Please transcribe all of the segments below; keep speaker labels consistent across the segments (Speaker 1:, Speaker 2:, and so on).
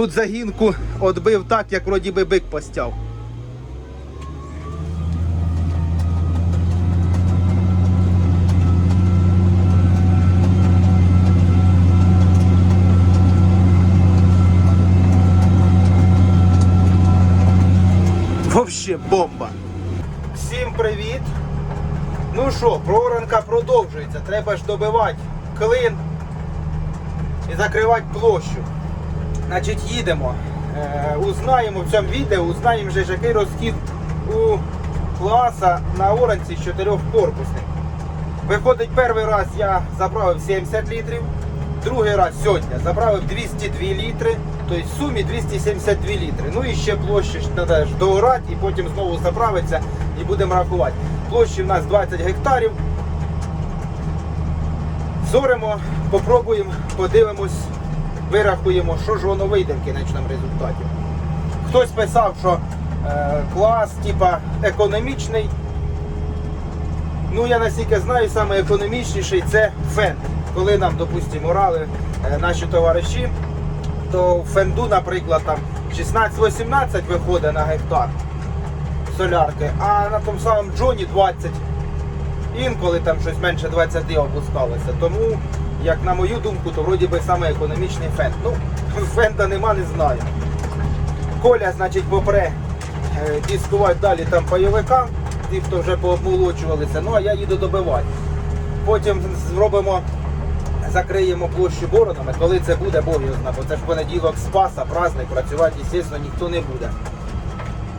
Speaker 1: Тут загінку відбив так, як вроді би бик постяв. Вообще бомба. Всім привіт. Ну що, проранка продовжується. Треба ж добивати клин і закривати площу. Значить, їдемо. Е, узнаємо в цьому відео, узнаємо вже який розхід у класа на оранці з чотирьох корпусних. Виходить, перший раз я заправив 70 літрів, другий раз сьогодні заправив 202 літри, тобто в сумі 272 літри. Ну і ще площі ж треба доорати і потім знову заправиться і будемо рахувати. Площі в нас 20 гектарів. Зоримо, попробуємо, подивимось, вирахуємо, що ж воно вийде в кінечному результаті. Хтось писав, що е, клас, типа економічний. Ну, я наскільки знаю, саме економічніший це фенд. Коли нам, допустимо, орали е, наші товариші, то в фенду, наприклад, там 16-18 виходить на гектар солярки, а на тому самому Джоні 20. Інколи там щось менше 20 опускалося. Тому, як на мою думку, то вроді би саме економічний фенд. Ну, фенда нема, не знаю. Коля, значить, попре е, дискувати далі там пайовикам, ті, хто вже пообмолочувалися, ну а я їду добивати. Потім зробимо, закриємо площу боронами, коли це буде, Бог його зна, бо це ж понеділок Спаса, праздник, працювати, звісно, ніхто не буде.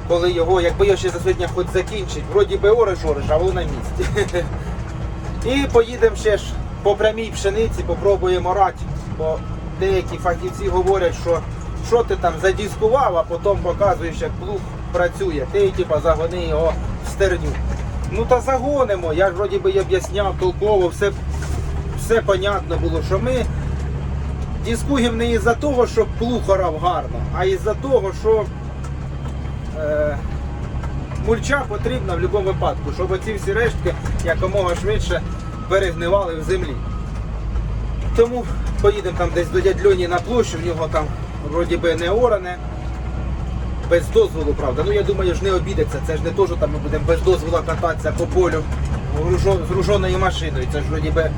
Speaker 1: Коли його, якби його ще за сьогодні хоч закінчить, вроді би ориш ориш, а воно на місці. І поїдемо ще ж по прямій пшениці, попробуємо орати, бо деякі фахівці говорять, що що ти там задіскував, а потім показуєш, як плуг працює. Ти типа загони його в стерню. Ну та загонимо. Я ж вроді би об'ясняв толково, все, все понятно було, що ми дискуємо не із-за того, щоб плуг орав гарно, а із-за того, що е, мульча потрібна в будь-якому випадку, щоб оці всі рештки якомога швидше перегнивали в землі. Тому поїдемо там десь до дядь Льоні на площу, в нього там вроді би не оране. Без дозволу, правда. Ну я думаю, ж не обідеться. Це ж не то, що там ми будемо без дозволу кататися по полю з груженою машиною. Це ж вроді би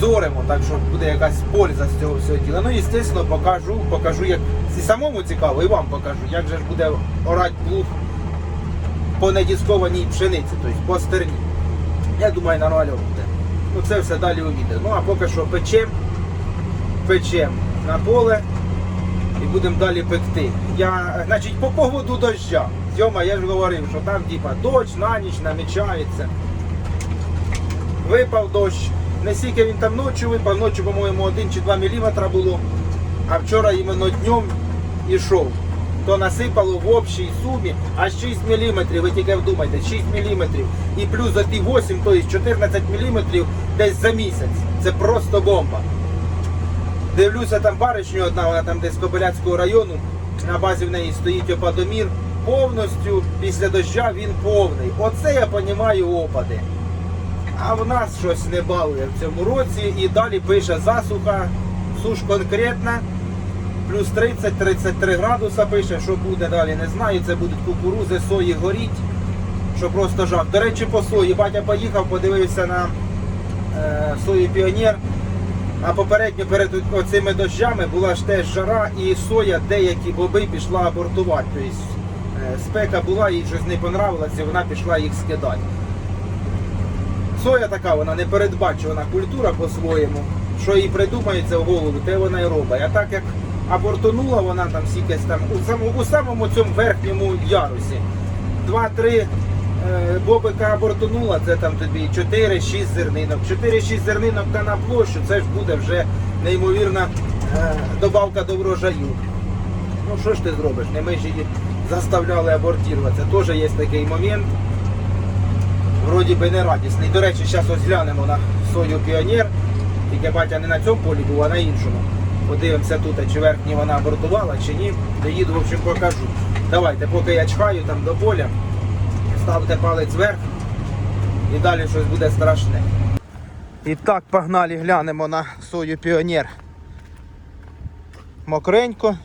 Speaker 1: зоримо, так що буде якась польза з цього всього діла. Ну, і звісно, покажу, покажу, як і самому цікаво, і вам покажу, як же ж буде орати плуг по недіскованій пшениці, тобто по стерні. Я думаю, нормально буде. Ну все далі у відео. Ну а поки що печем, печем на поле і будемо далі пекти. Я, значить, по поводу доща. Тьома, я ж говорив, що там типа дощ на ніч намічається. Випав дощ. Не стільки він там ночі випав, ночі, по-моєму, 1 чи 2 мм було. А вчора іменно днем ішов. То насипало в общій сумі аж 6 мм, ви тільки вдумайте, 6 мм. І плюс за ті 8, тобто 14 мм десь за місяць. Це просто бомба. Дивлюся, там баришня одна, вона там десь Кобиляцького району. На базі в неї стоїть опадомір. Повністю після доща він повний. Оце я розумію опади. А в нас щось не балує в цьому році. І далі пише засуха, суш конкретна. Плюс 30-33 градуса пише, що буде далі, не знаю. Це будуть кукурузи, сої горіть. Що просто жах. До речі, по сої. Батя поїхав, подивився на е, сої піонер. А попередньо перед оцими дощами була ж теж жара і соя деякі боби пішла абортувати. Тобто е, спека була, їй щось не понравилося, вона пішла їх скидати. Соя така, вона непередбачувана культура по-своєму. Що їй придумається в голову, те вона і робить. А так як абортонула вона там сікесь там у самому, у самому цьому верхньому ярусі. Два-три е, бобика абортонула, це там тобі 4-6 зернинок. 4-6 зернинок та на площу, це ж буде вже неймовірна е, добавка до врожаю. Ну що ж ти зробиш? Не ми ж її заставляли абортувати. Це теж є такий момент вроді би не радісний. До речі, зараз ось глянемо на сою піонер. Тільки батя не на цьому полі був, а на іншому. Подивимося тут, чи верхні вона абортувала, чи ні. Доїду, в общем, покажу. Давайте, поки я чхаю там до поля, ставте палець вверх і далі щось буде страшне. І так, погнали, глянемо на сою піонер. Мокренько.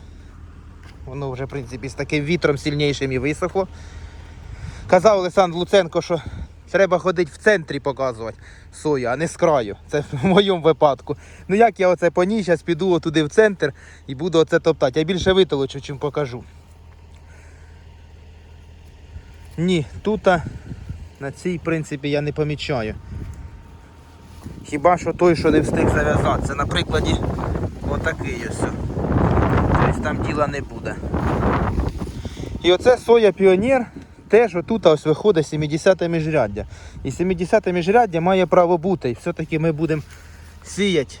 Speaker 1: Воно вже, в принципі, з таким вітром сильнішим і висохло. Казав Олександр Луценко, що треба ходити в центрі показувати сою, а не з краю. Це в моєму випадку. Ну як я оце по ній, зараз піду туди в центр і буду оце топтати. Я більше витолочу, чим покажу. Ні, тут на цій, принципі, я не помічаю. Хіба що той, що не встиг зав'язатися. На прикладі отакий ось. Тобто там діла не буде. І оце соя піонер. Теж отут ось виходить 70-те міжряддя. І 70-те міжряддя має право бути. І все-таки ми будемо сіяти.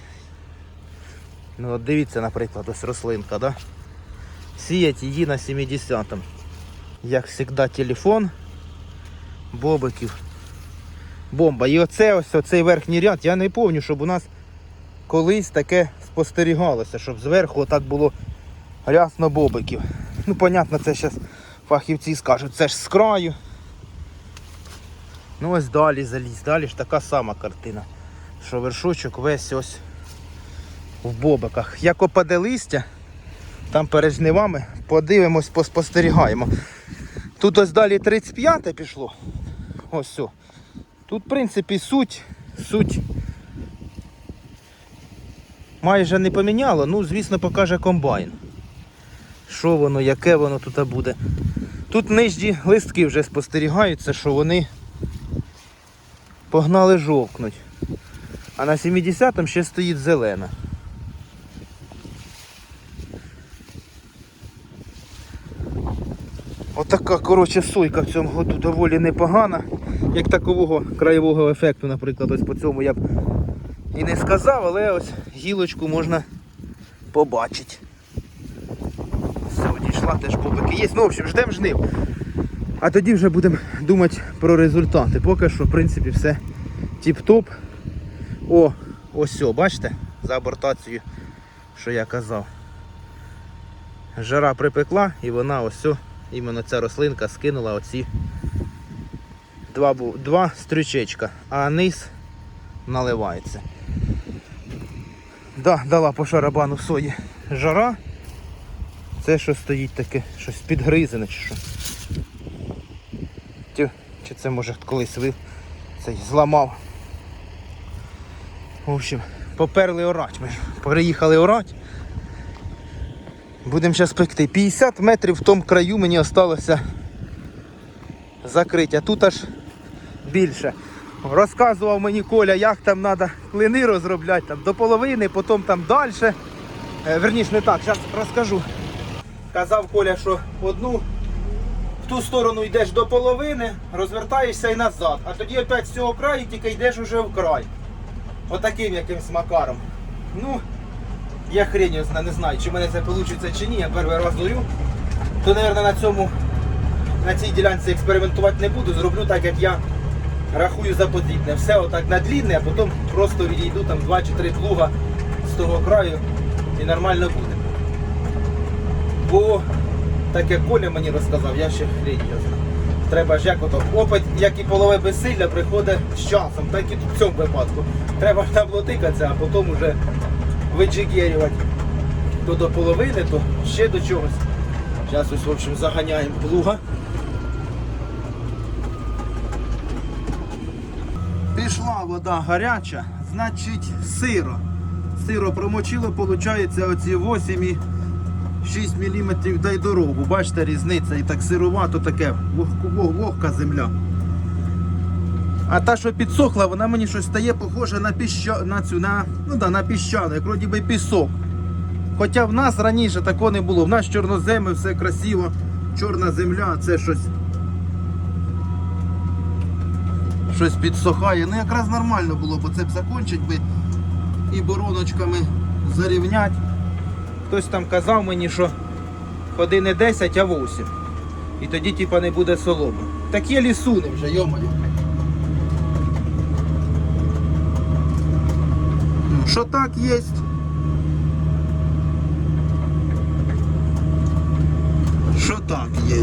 Speaker 1: Ну от дивіться, наприклад, ось рослинка, да? Сіяти її на 70-му. Як завжди, телефон, бобиків. Бомба. І оце ось оцей верхній ряд, я не пам'ятаю, щоб у нас колись таке спостерігалося, щоб зверху отак було рясно бобиків. Ну, понятно, це зараз фахівці скажуть, це ж з краю. Ну ось далі заліз, далі ж така сама картина. Що вершочок весь ось в бобиках. Як опаде листя, там перед жнивами подивимось, поспостерігаємо. Тут ось далі 35-те пішло. Ось все. Тут, в принципі, суть, суть майже не поміняло, ну, звісно, покаже комбайн. Що воно, яке воно тут буде. Тут нижні листки вже спостерігаються, що вони погнали жовкнуть. А на 70-му ще стоїть зелена. Отака, коротше, сойка в цьому году доволі непогана. Як такового краєвого ефекту, наприклад, ось по цьому я б і не сказав, але ось гілочку можна побачити. Одійшла, теж бобики є. Ну, в общем, ждемо жнив. А тоді вже будемо думати про результати. Поки що, в принципі, все тіп-топ. О, ось о, бачите, за абортацією, що я казав. Жара припекла і вона ось о, іменно ця рослинка скинула оці два, два стрючечка, а низ наливається. Да, дала по шарабану сої жара. Це що стоїть таке, щось підгризене чи що. Тю, чи це може колись ви цей зламав. В общем, поперли орать. Ми переїхали орать. Будемо зараз пекти. 50 метрів в тому краю мені залишилося а тут аж більше. Розказував мені Коля, як там треба клини розробляти там, до половини, потім там далі. Е, верніш, не так, зараз розкажу. Казав Коля, що одну в ту сторону йдеш до половини, розвертаєшся і назад. А тоді опять з цього краю тільки йдеш уже в край. Отаким якимсь макаром. Ну, я хрень не знаю, чи в мене це вийде чи ні, я перший раз дурю. То, мабуть, на цьому, на цій ділянці експериментувати не буду, зроблю так, як я рахую за. Все отак на длінне, а потім просто відійду там 2 чи 3 плуга з того краю і нормально буде. Бо, так як Коля мені розказав, я ще хрень його знаю. Треба ж як ото опит, як і полове безсилля, приходить з часом, так і в цьому випадку. Треба наблотикатися, а потім вже виджигерювати то до половини, то ще до чогось. Зараз ось, в общем, заганяємо плуга. Пішла вода гаряча, значить сиро. Сиро промочило, виходить, оці 8 і 6 мм дай дорогу. Бачите, різниця і так сирувато таке, вогка земля. А та, що підсохла, вона мені щось стає похоже на піща... на цю, на, ну да, на піщану, як вроді би пісок. Хоча в нас раніше такого не було. В нас чорноземи, все красиво, чорна земля, це щось. Щось підсохає. Ну якраз нормально було, бо це б закончить би і бороночками зарівнять. Хтось там казав мені, що ходи не 10, а 8. І тоді типа не буде соломи. Так є лісуни вже, йомаю. Ну, що так є? Що так є?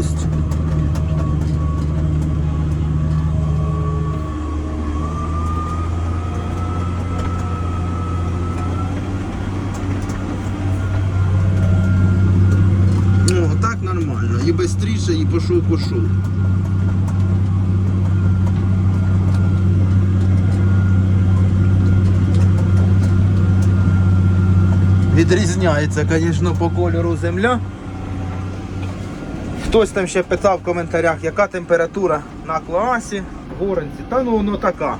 Speaker 1: Ну, нормально. І швидше, і пошов, пошов. Відрізняється, звісно, по кольору земля. Хтось там ще питав в коментарях, яка температура на класі в горенці. Та ну воно така.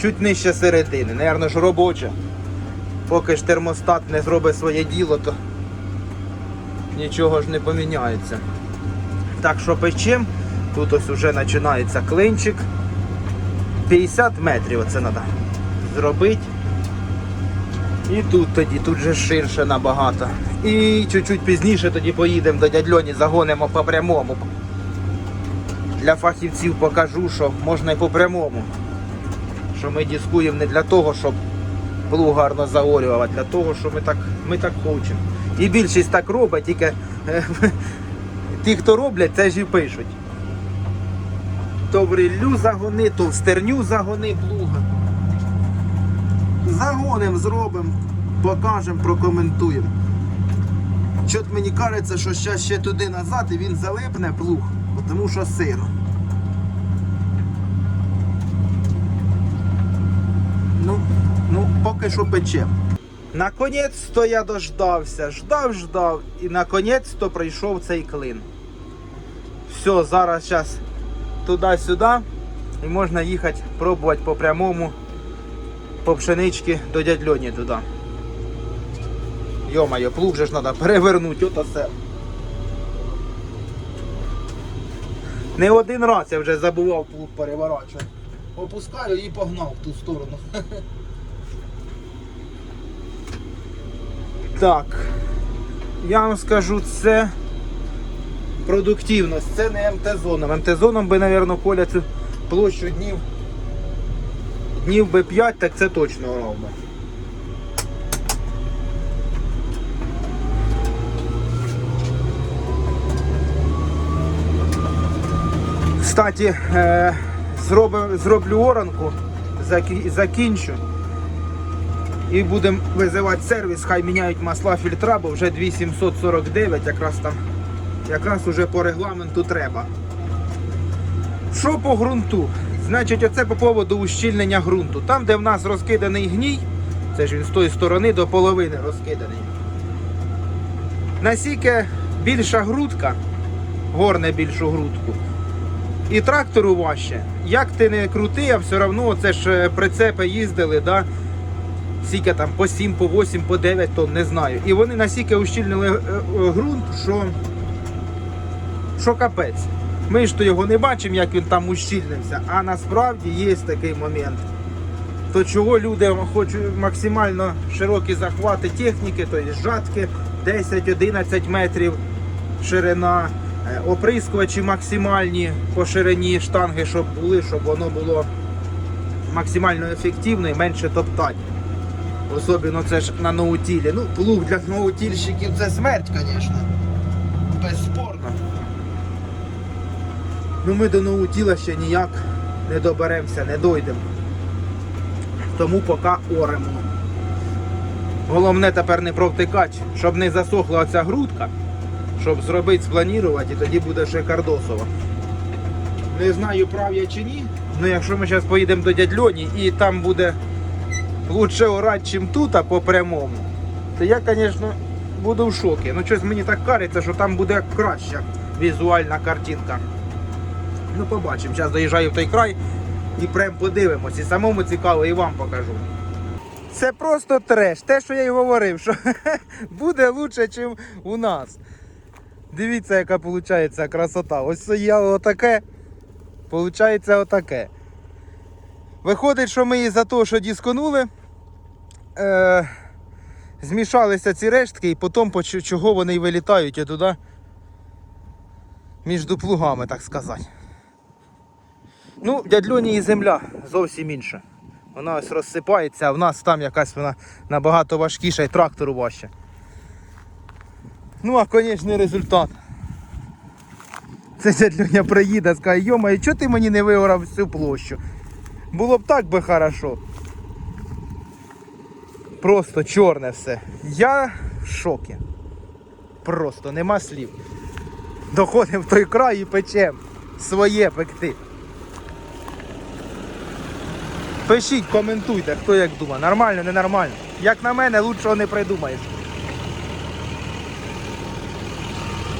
Speaker 1: Чуть нижче середини. Наверно ж робоча. Поки ж термостат не зробить своє діло, то нічого ж не поміняється. Так що печем. Тут ось вже починається клинчик. 50 метрів оце треба зробити. І тут тоді, тут же ширше набагато. І чуть-чуть пізніше тоді поїдемо до дядь Льоні, загонимо по прямому. Для фахівців покажу, що можна і по прямому. Що ми дискуємо не для того, щоб плуг гарно заорював, а для того, що ми так, ми так хочемо. І більшість так робить, тільки е, ті, хто роблять, це ж і пишуть. То в ріллю загони, то в стерню загони плуга. Загоним зробимо, покажемо, прокоментуємо. Чот мені кажеться, що зараз ще туди назад і він залипне плуг, тому що сиро. Ну, ну, поки що печем. Наконець-то я дождався, ждав, ждав, і наконець-то прийшов цей клин. Все, зараз зараз туди-сюди і можна їхати пробувати по прямому по пшенички до дядь Льоні туди. Йо-моє, плуг же ж треба перевернути, ото все. Не один раз я вже забував плуг переворачувати. Опускаю і погнав в ту сторону. Так. Я вам скажу, це продуктивність, це не МТ-зоном. МТ-зоном би, мабуть, Коля цю площу днів днів би 5, так це точно робить. Кстати, е, зроблю оранку, закінчу. І будемо визивати сервіс, хай міняють масла фільтра, бо вже 2749, якраз там, якраз уже по регламенту треба. Що по ґрунту? Значить, оце по поводу ущільнення ґрунту. Там, де в нас розкиданий гній, це ж він з тої сторони до половини розкиданий. Насіки більша грудка, горне більшу грудку. І трактору важче. Як ти не крути, а все одно це ж е, прицепи їздили, да? Скільки там по 7, по 8, по 9 тонн, не знаю. І вони настільки ущільнили е, е, ґрунт, що, що капець. Ми ж то його не бачимо, як він там ущільнився, а насправді є такий момент. То чого люди хочуть максимально широкі захвати техніки, тобто жатки 10-11 метрів ширина, е, оприскувачі максимальні по ширині штанги, щоб були, щоб воно було максимально ефективно і менше топтати. Особливо це ж на ноутілі. Ну, плуг для ноутільщиків це смерть, звісно. Безспорно. Ну ми до ноутіла ще ніяк не доберемося, не дойдемо. Тому поки оремо. Головне тепер не провтикати, щоб не засохла оця грудка, щоб зробити, спланувати, і тоді буде шикардосово. Не знаю, прав я чи ні. Ну якщо ми зараз поїдемо до дядь Льоні і там буде лучше орати, чим тут, а по прямому, то я, звісно, буду в шокі. Ну щось мені так кажеться, що там буде краща візуальна картинка. Ну, побачимо. Зараз доїжджаю в той край і прям подивимось. І самому цікаво, і вам покажу. Це просто треш. Те, що я й говорив, що буде краще, ніж у нас. Дивіться, яка виходить красота. Ось є отаке. Получається отаке. Виходить, що ми із-за того, що дисконули, е, змішалися ці рештки і потім по чого вони й вилітають туди між плугами, так сказати. Ну, дядь Льоні і земля зовсім інша. Вона ось розсипається, а в нас там якась вона набагато важкіша і трактору важче. Ну, а конечний результат. Це дядь Льоня приїде, скаже, йома, і чого ти мені не вигорав всю площу? Було б так би хорошо. Просто чорне все. Я в шокі. просто, нема слів. Доходимо в той край і печем. Своє пекти. Пишіть, коментуйте, хто як думає. Нормально, ненормально. Як на мене, лучшого не придумаєш.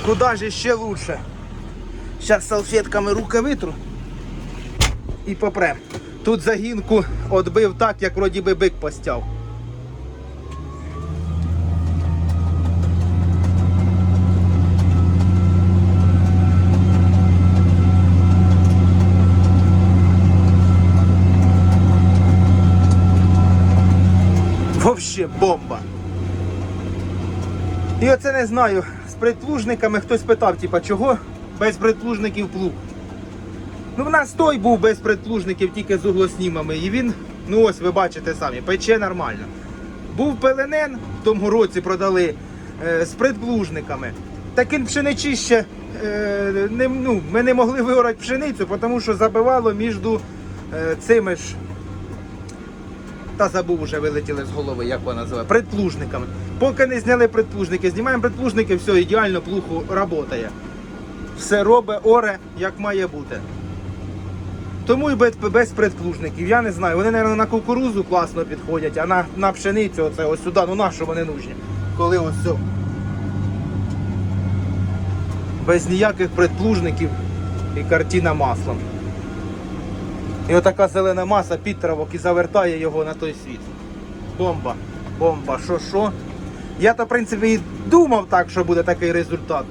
Speaker 1: Куда ж ще лучше? Зараз салфетками руки витру і попрем. Тут загінку отбив так, як вроді би бик постяв. Вообще бомба. І оце не знаю. З предплужниками хтось питав, типа, чого без предплужників плуг. Ну, в нас той був без предплужників, тільки з углоснімами. І він, ну ось ви бачите самі, пече нормально. Був пеленен, в тому році продали е, з предплужниками. Таким пшеничище е, не, ну, ми не могли виорати пшеницю, тому що забивало між е, цими ж. Та забув вже вилетіли з голови, як вона називає, предплужниками. Поки не зняли предплужники, знімаємо предплужники, все ідеально, плуху працює. Все робить, оре, як має бути. Тому і без, предплужників. Я не знаю. Вони, мабуть, на кукурузу класно підходять, а на, на пшеницю оце ось сюди, ну на що вони нужні? Коли ось все. Без ніяких предплужників і картина маслом. І отака зелена маса підтравок і завертає його на той світ. Бомба. Бомба. Що що? Я то, в принципі, і думав так, що буде такий результат.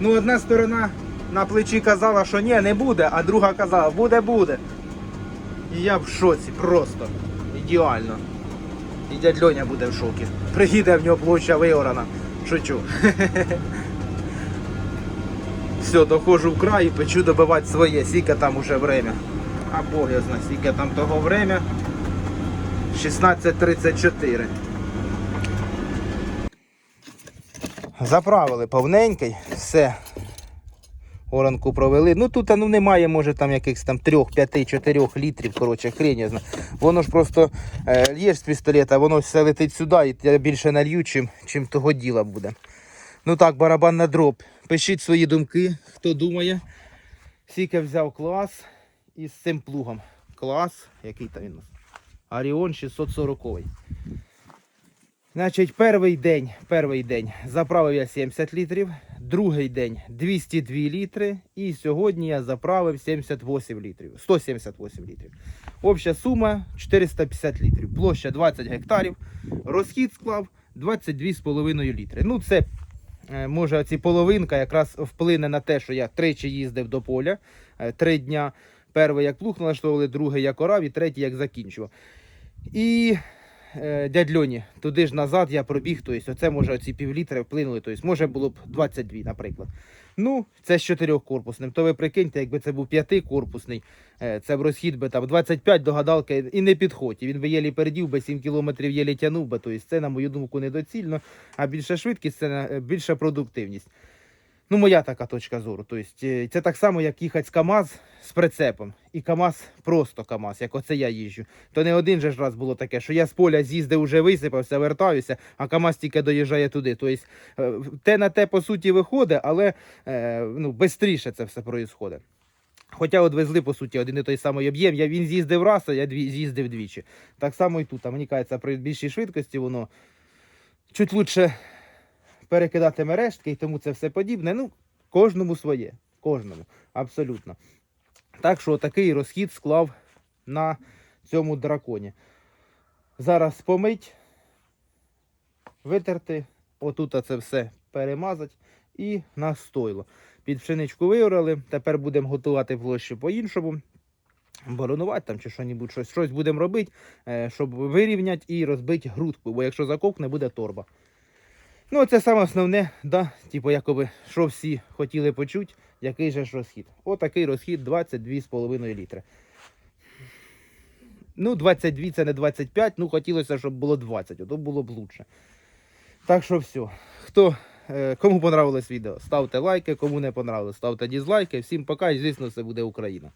Speaker 1: Ну, одна сторона на плечі казала, що ні, не буде, а друга казала, буде, буде. І я в шоці, просто. Ідеально. І дядь Льоня буде в шокі. Приїде в нього площа виорана. Шучу. Все, доходжу в край і печу добивати своє, скільки там уже время. А Бог скільки там того время. 16.34. Заправили повненький, все. Оранку провели. Ну тут ну, немає, може там якихось там 3, 5, 4 літрів, коротше, хрень я знаю. Воно ж просто е, лєш з пістолета, воно все летить сюди і я більше налью, чим, чим того діла буде. Ну так, барабан на дроб. Пишіть свої думки, хто думає. Скільки взяв клас із цим плугом. Клас, який там він у нас? Аріон 640. Значить, перший день, перший день заправив я 70 літрів, другий день 202 літри, і сьогодні я заправив 78 літрів, 178 літрів. Обща сума 450 літрів, площа 20 гектарів, розхід склав 22,5 літри. Ну, це е, може ці половинка якраз вплине на те, що я тричі їздив до поля, е, три дня. Перший як плуг налаштовували, другий як орав і третій як закінчував. І е, дядь Льоні, туди ж назад я пробіг, тобто оце може оці півлітри вплинули, тобто може було б 22, наприклад. Ну, це з чотирьохкорпусним. То ви прикиньте, якби це був п'ятикорпусний, е, це б розхід би там 25 до гадалки і не підходь. Він би єлі передів, би 7 кілометрів єлі тянув би. Тобто це, на мою думку, недоцільно, а більша швидкість це е, більша продуктивність. Ну, моя така точка зору. Тобто, це так само, як їхати з КАМАЗ з прицепом. І КАМАЗ просто КАМАЗ, як оце я їжджу. То не один же ж раз було таке, що я з поля з'їздив, уже висипався, вертаюся, а КАМАЗ тільки доїжджає туди. Тобто, те на те по суті виходить, але е, ну, швидше це все відбувається. Хоча от везли, по суті, один і той самий об'єм. Я він з'їздив раз, а я дві, з'їздив двічі. Так само і тут. А мені кажеться, при більшій швидкості воно чуть лучше перекидати мережки і тому це все подібне. Ну, кожному своє. Кожному. Абсолютно. Так що такий розхід склав на цьому драконі. Зараз помить, витерти, отут це все перемазати і на стойло. Під пшеничку виорали, тепер будемо готувати площу по-іншому. Боронувати там чи що-небудь, щось, щось будемо робити, е, щоб вирівняти і розбити грудку, бо якщо закокне, буде торба. Ну, це саме основне, да, типу, якоби, що всі хотіли почути, який же ж розхід. Отакий розхід 22,5 літри. Ну, 22 це не 25, ну хотілося, щоб було 20, то було б лучше. Так що все. Хто, е, кому понравилось відео, ставте лайки, кому не понравилось, ставте дізлайки. Всім пока і звісно, це буде Україна.